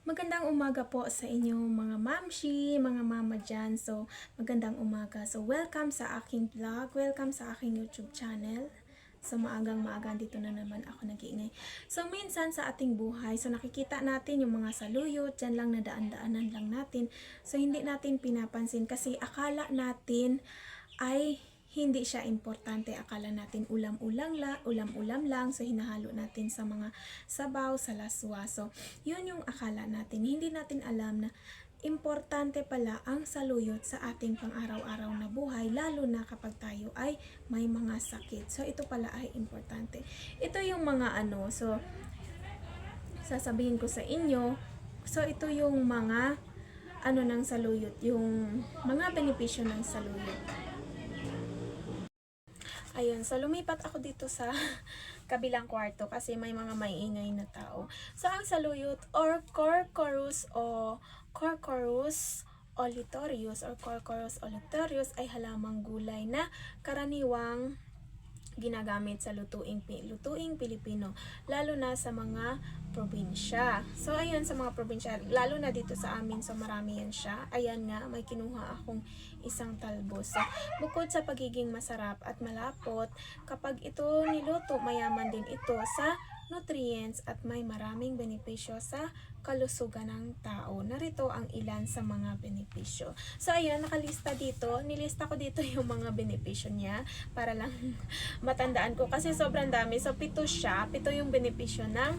Magandang umaga po sa inyo mga mamshi, mga mama dyan. So, magandang umaga. So, welcome sa aking vlog. Welcome sa aking YouTube channel. So, maagang maaga dito na naman ako nag-iingay. So, minsan sa ating buhay, so nakikita natin yung mga saluyot, dyan lang nadaan-daanan lang natin. So, hindi natin pinapansin kasi akala natin ay hindi siya importante. Akala natin ulam-ulam la, ulam-ulam lang. So, hinahalo natin sa mga sabaw, sa laswa. So, yun yung akala natin. Hindi natin alam na importante pala ang saluyot sa ating pang-araw-araw na buhay, lalo na kapag tayo ay may mga sakit. So, ito pala ay importante. Ito yung mga ano, so, sasabihin ko sa inyo, so, ito yung mga ano ng saluyot, yung mga benepisyo ng saluyot. Ayun, so lumipat ako dito sa kabilang kwarto kasi may mga maiingay na tao. So ang saluyot or Corcorus o Corcorus olitorius or Corcorus olitorius ay halamang gulay na karaniwang ginagamit sa lutuing lutuing Pilipino lalo na sa mga probinsya. So ayun sa mga probinsya, lalo na dito sa amin so marami yan siya. Ayan nga, may kinuha akong isang talbos. So, bukod sa pagiging masarap at malapot, kapag ito niluto, mayaman din ito sa nutrients at may maraming benepisyo sa kalusugan ng tao. Narito ang ilan sa mga benepisyo. So, ayan, nakalista dito. Nilista ko dito yung mga benepisyo niya para lang matandaan ko. Kasi sobrang dami. So, pito siya. Pito yung benepisyo ng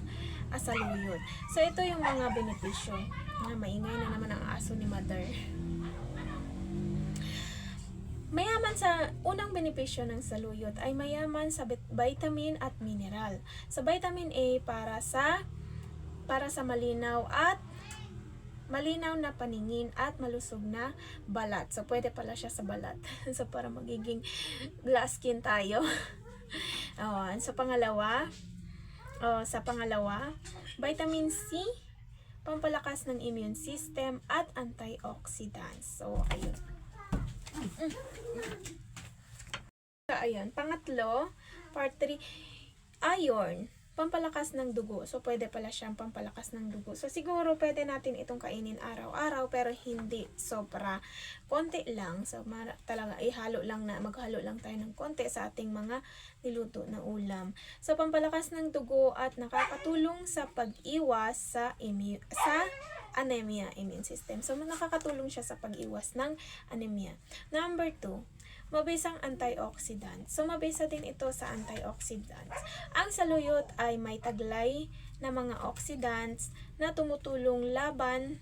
asaluyot. So, ito yung mga benepisyo. Ah, maingay na naman ang aso ni mother. Mayaman sa unang benepisyo ng saluyot ay mayaman sa vitamin at mineral. Sa vitamin A para sa para sa malinaw at malinaw na paningin at malusog na balat. So pwede pala siya sa balat. so para magiging glass skin tayo. oh, sa pangalawa, oh, sa pangalawa, vitamin C pampalakas ng immune system at antioxidants. So ayun. Ayun. Pangatlo, part 3, iron. Pampalakas ng dugo. So, pwede pala siyang pampalakas ng dugo. So, siguro pwede natin itong kainin araw-araw, pero hindi sobra. Konti lang. So, talaga, ihalo lang na, maghalo lang tayo ng konti sa ating mga niluto na ulam. So, pampalakas ng dugo at nakakatulong sa pag-iwas sa, sa anemia immune system. So, nakakatulong siya sa pag-iwas ng anemia. Number two, mabisang antioxidant. So, mabisa din ito sa antioxidants. Ang saluyot ay may taglay na mga oxidants na tumutulong laban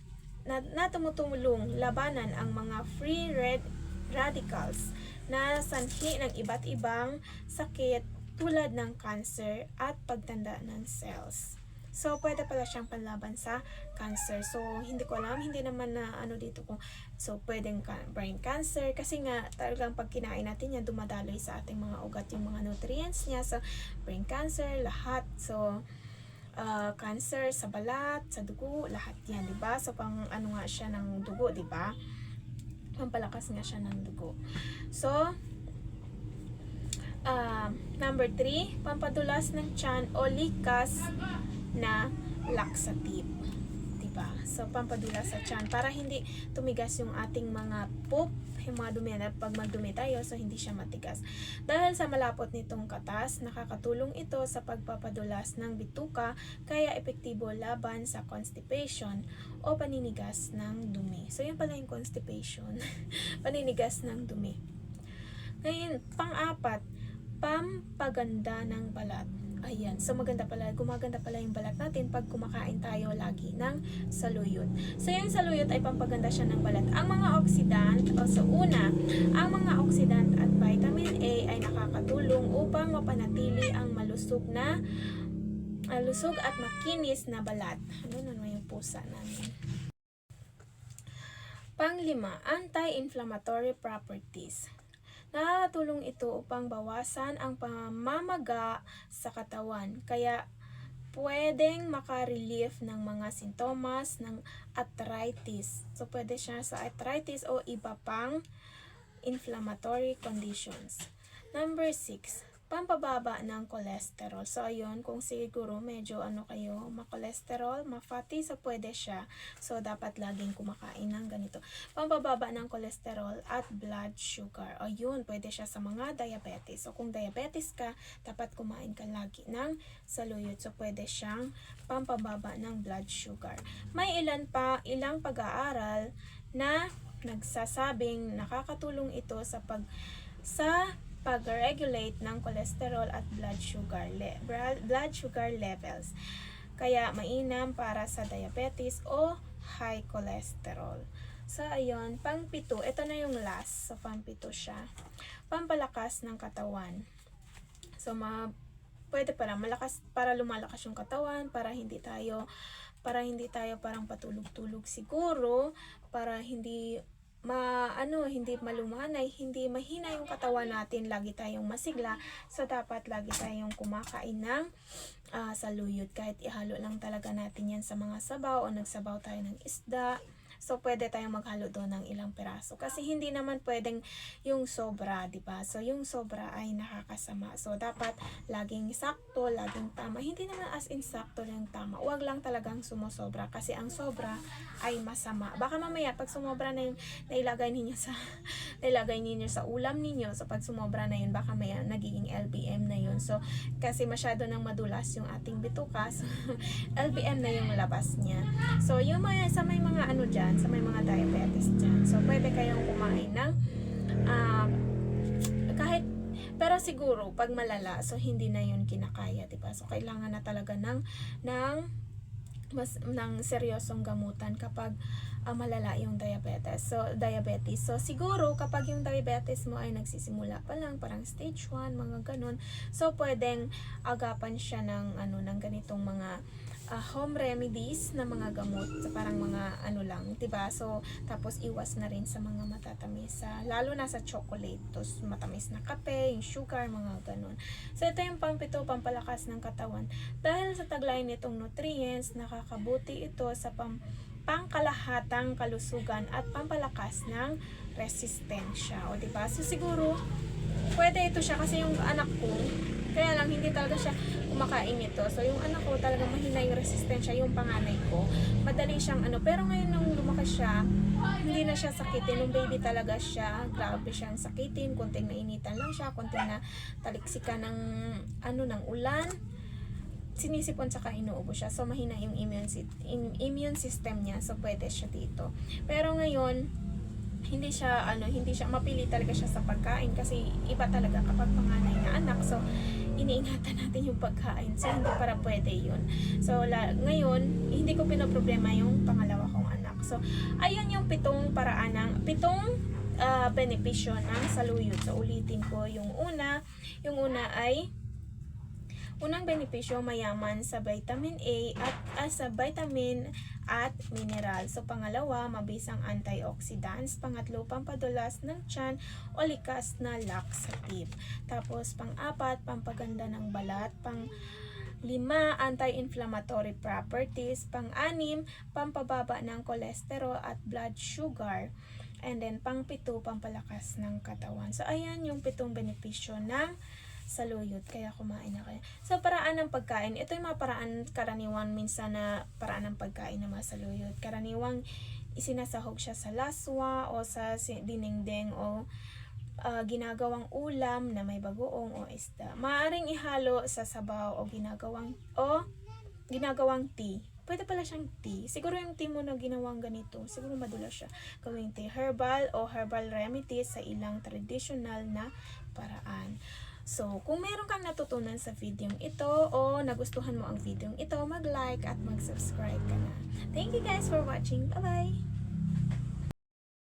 na, na tumutulong labanan ang mga free red radicals na sanhi ng iba't ibang sakit tulad ng cancer at pagtanda ng cells. So, pwede pala siyang panlaban sa cancer. So, hindi ko alam, hindi naman na ano dito kung so pwedeng ka- brain cancer kasi nga talagang pag kinain natin yan dumadaloy sa ating mga ugat yung mga nutrients niya. So, brain cancer, lahat. So, uh, cancer sa balat, sa dugo, lahat yan, di ba? So, pang ano nga siya ng dugo, di ba? Pampalakas nga siya ng dugo. So, uh, number 3, pampadulas ng tiyan o likas na laxative. Diba? So, pampadulas sa tiyan para hindi tumigas yung ating mga poop, yung mga dumi pag magdumi tayo, so hindi siya matigas. Dahil sa malapot nitong katas, nakakatulong ito sa pagpapadulas ng bituka, kaya epektibo laban sa constipation o paninigas ng dumi. So, yun pala yung constipation. paninigas ng dumi. Ngayon, pang-apat, pampaganda ng balat. Ayan. So, maganda pala, gumaganda pala yung balat natin pag kumakain tayo lagi ng saluyot. So, yung saluyot ay pampaganda siya ng balat. Ang mga oxidant, o so una, ang mga oxidant at vitamin A ay nakakatulong upang mapanatili ang malusog na ah, lusog at makinis na balat. Ano naman yung pusa namin? Panglima, anti-inflammatory properties. Nakakatulong ito upang bawasan ang pamamaga sa katawan. Kaya pwedeng makarelief ng mga sintomas ng arthritis. So pwede siya sa arthritis o iba pang inflammatory conditions. Number 6. Pampababa ng cholesterol. So, ayun, kung siguro medyo ano kayo, ma-cholesterol, ma-fatty, so pwede siya. So, dapat laging kumakain ng ganito. Pampababa ng cholesterol at blood sugar. Ayun, pwede siya sa mga diabetes. So, kung diabetes ka, dapat kumain ka lagi ng saluyot. So, pwede siyang pampababa ng blood sugar. May ilan pa, ilang pag-aaral na nagsasabing nakakatulong ito sa pag sa pag-regulate ng cholesterol at blood sugar le- blood sugar levels. Kaya mainam para sa diabetes o high cholesterol. So, ayun, pangpito. Ito na yung last. So, pangpito siya. Pampalakas ng katawan. So, ma pwede para malakas para lumalakas yung katawan para hindi tayo para hindi tayo parang patulog-tulog siguro para hindi ma ano hindi malumanay hindi mahina yung katawan natin lagi tayong masigla so dapat lagi tayong kumakain ng ah, saluyot kahit ihalo lang talaga natin yan sa mga sabaw o nagsabaw tayo ng isda So, pwede tayong maghalo doon ng ilang piraso. Kasi hindi naman pwedeng yung sobra, di ba? So, yung sobra ay nakakasama. So, dapat laging sakto, laging tama. Hindi naman as in sakto lang tama. Huwag lang talagang sumosobra. Kasi ang sobra ay masama. Baka mamaya, pag sumobra na yung nailagay ninyo sa nailagay ninyo sa ulam ninyo, so pag sumobra na yun, baka maya nagiging LBM So, kasi masyado nang madulas yung ating bituka, so, LBM na yung labas niya. So, yung mga, sa may mga ano dyan, sa may mga diabetes dyan. So, pwede kayong kumain ng ah, kahit pero siguro pag malala so hindi na yun kinakaya 'di ba so kailangan na talaga ng ng mas ng seryosong gamutan kapag ah, malala yung diabetes. So, diabetes. So, siguro kapag yung diabetes mo ay nagsisimula pa lang, parang stage 1, mga ganun. So, pwedeng agapan siya ng ano ng ganitong mga ah, home remedies na mga gamot. So, parang mga ano lang, 'di ba? So, tapos iwas na rin sa mga matatamis. sa lalo na sa chocolate. Tapos matamis na kape, yung sugar, mga ganun. So, ito yung pampito, pampalakas ng katawan. Dahil sa taglay nitong nutrients, nakakabuti ito sa pam pangkalahatang kalusugan at pampalakas ng resistensya. O, di ba? So, siguro, pwede ito siya kasi yung anak ko, kaya lang hindi talaga siya kumakain nito. So, yung anak ko talaga mahina yung resistensya, yung panganay ko. Madali siyang ano. Pero ngayon nung lumaki siya, hindi na siya sakitin. Nung baby talaga siya, grabe siyang sakitin. Kunting nainitan lang siya, kunting na taliksikan ng ano ng ulan sinisipon saka inuubo siya. So, mahina yung immune, immune system niya. So, pwede siya dito. Pero ngayon, hindi siya, ano, hindi siya, mapili talaga siya sa pagkain kasi iba talaga kapag panganay na anak. So, iniingatan natin yung pagkain. So, hindi para pwede yun. So, la, ngayon, hindi ko pinoproblema yung pangalawa kong anak. So, ayun yung pitong paraan ng, pitong ah, benepisyo ng saluyot. So, ulitin ko yung una. Yung una ay Unang benepisyo, mayaman sa vitamin A at ah, sa vitamin at mineral. So, pangalawa, mabisang antioxidants. Pangatlo, pampadulas ng tiyan o likas na laxative. Tapos, pang-apat, pampaganda ng balat. Pang lima, anti-inflammatory properties. Pang-anim, pampababa ng cholesterol at blood sugar. And then, pang-pito, pampalakas ng katawan. So, ayan yung pitong benepisyo ng saluyot, kaya kumain na kayo. Sa paraan ng pagkain, ito yung mga paraan karaniwan minsan na paraan ng pagkain ng mga saluyot. Karaniwang isinasahog siya sa laswa o sa dinengdeng o ah, ginagawang ulam na may bagoong o isda. Maaring ihalo sa sabaw o ginagawang o ginagawang tea. Pwede pala siyang tea. Siguro yung tea mo na ginawang ganito, siguro madulas siya. Gawing tea herbal o herbal remedies sa ilang traditional na paraan. So, kung meron kang natutunan sa video ito o nagustuhan mo ang video ito, mag-like at mag-subscribe ka na. Thank you guys for watching. Bye-bye!